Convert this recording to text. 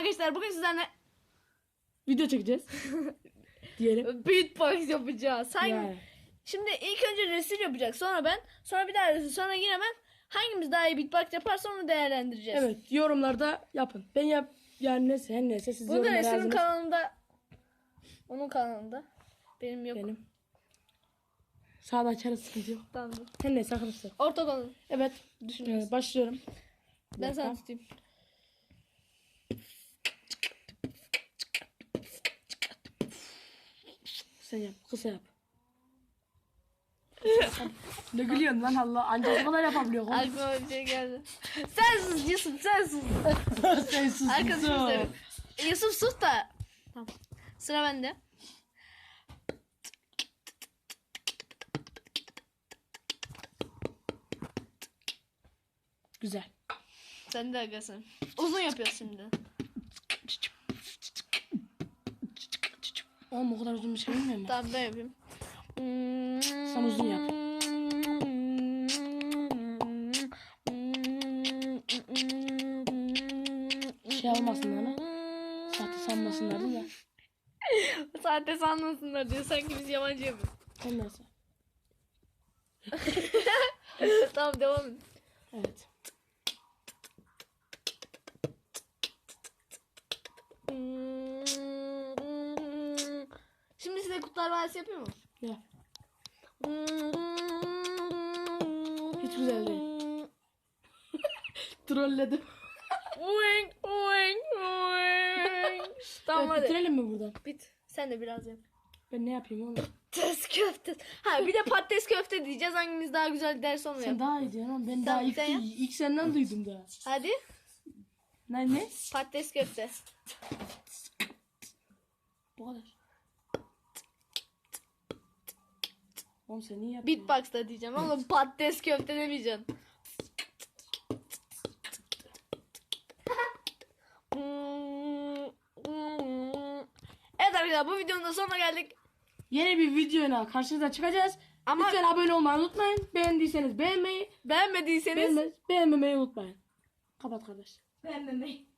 Arkadaşlar bugün sizlerle Video çekeceğiz. Diyelim. beatbox yapacağız. Hangi... Yani. Şimdi ilk önce resim yapacak. Sonra ben. Sonra bir daha resim. Sonra yine ben. Hangimiz daha iyi beatbox yaparsa onu değerlendireceğiz. Evet yorumlarda yapın. Ben yap yani neyse her neyse siz Bu da yorumlara resmin yazınız. kanalında. Onun kanalında. Benim yok. Benim. Sağda açarız sıkıntı yok. Tamam. Her neyse arkadaşlar. Orta konu. Evet. Düşünüyoruz. e, başlıyorum. Ben sana tutayım. Sen yap. Kısa yap. ne gülüyorsun lan Allah. Ancak o kadar yapabiliyor. oğlum. Aklıma bir şey geldi. sen sus Yusuf sen sus. Sen sus. Arkadaşım sus. Yusuf sus da. Tamam. Sıra bende. Güzel. Sen de agasın. Uzun yapıyoruz şimdi. Oğlum o kadar uzun bir şey bilmiyor mu? Tamam ben yapayım. Sen uzun yap. Şey olmasınlar mı? Sahte sanmasınlar mi? Sahte sanmasınlar diyor. Sanki biz yabancı yapıyoruz. Her neyse. tamam devam et. Evet. Şimdi size Kutlar Vadisi yapıyor mu? Yap. Hiç güzel değil. Trolledim. Oink oink oink. Tamam hadi. bitirelim mi buradan? Bit. Sen de biraz yap. Ben ne yapayım oğlum? Patates köfte. Ha bir de patates köfte diyeceğiz. Hangimiz daha güzel derse onu Sen yap. daha iyi diyorsun oğlum. Ben daha ilk, sen yap. ilk senden duydum daha. Hadi. Ne ne? Patates köfte. Bu kadar. Oğlum sen niye yapıyorsun? Beatbox da diyeceğim ama patates köfte demeyeceksin. Evet arkadaşlar bu videonun da sonuna geldik. Yeni bir videoyla karşınıza çıkacağız. Ama- Lütfen abone olmayı unutmayın. Beğendiyseniz beğenmeyi, Beğenmediyseniz beğenmez, beğenmemeyi unutmayın. Kapat kardeş. beğenmemeyi.